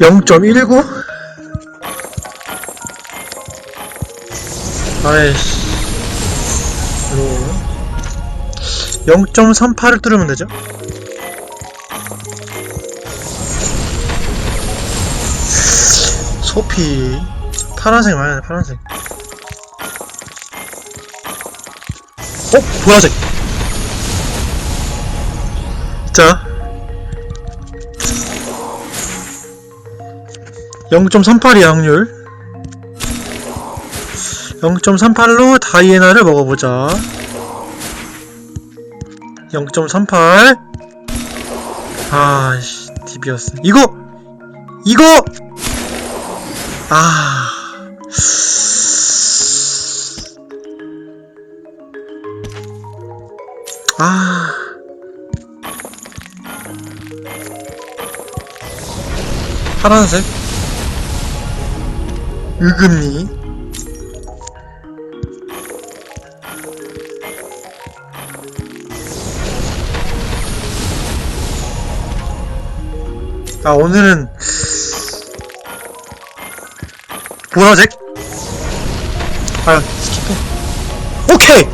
0.19? 아이씨. 로 0.38을 뚫으면 되죠? 소피 파란색 나네 파란색 어? 보라색 자 0.38이 확률. 0.38로 다이애나를 먹어보자. 0.38 아씨 DB였어. 이거! 이거! 아. 아. 파란색 으금니? 아 오늘은 보라색? 아 스킵해? 오케이!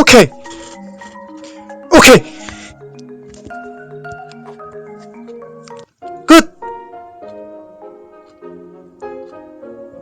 오케이! 오케이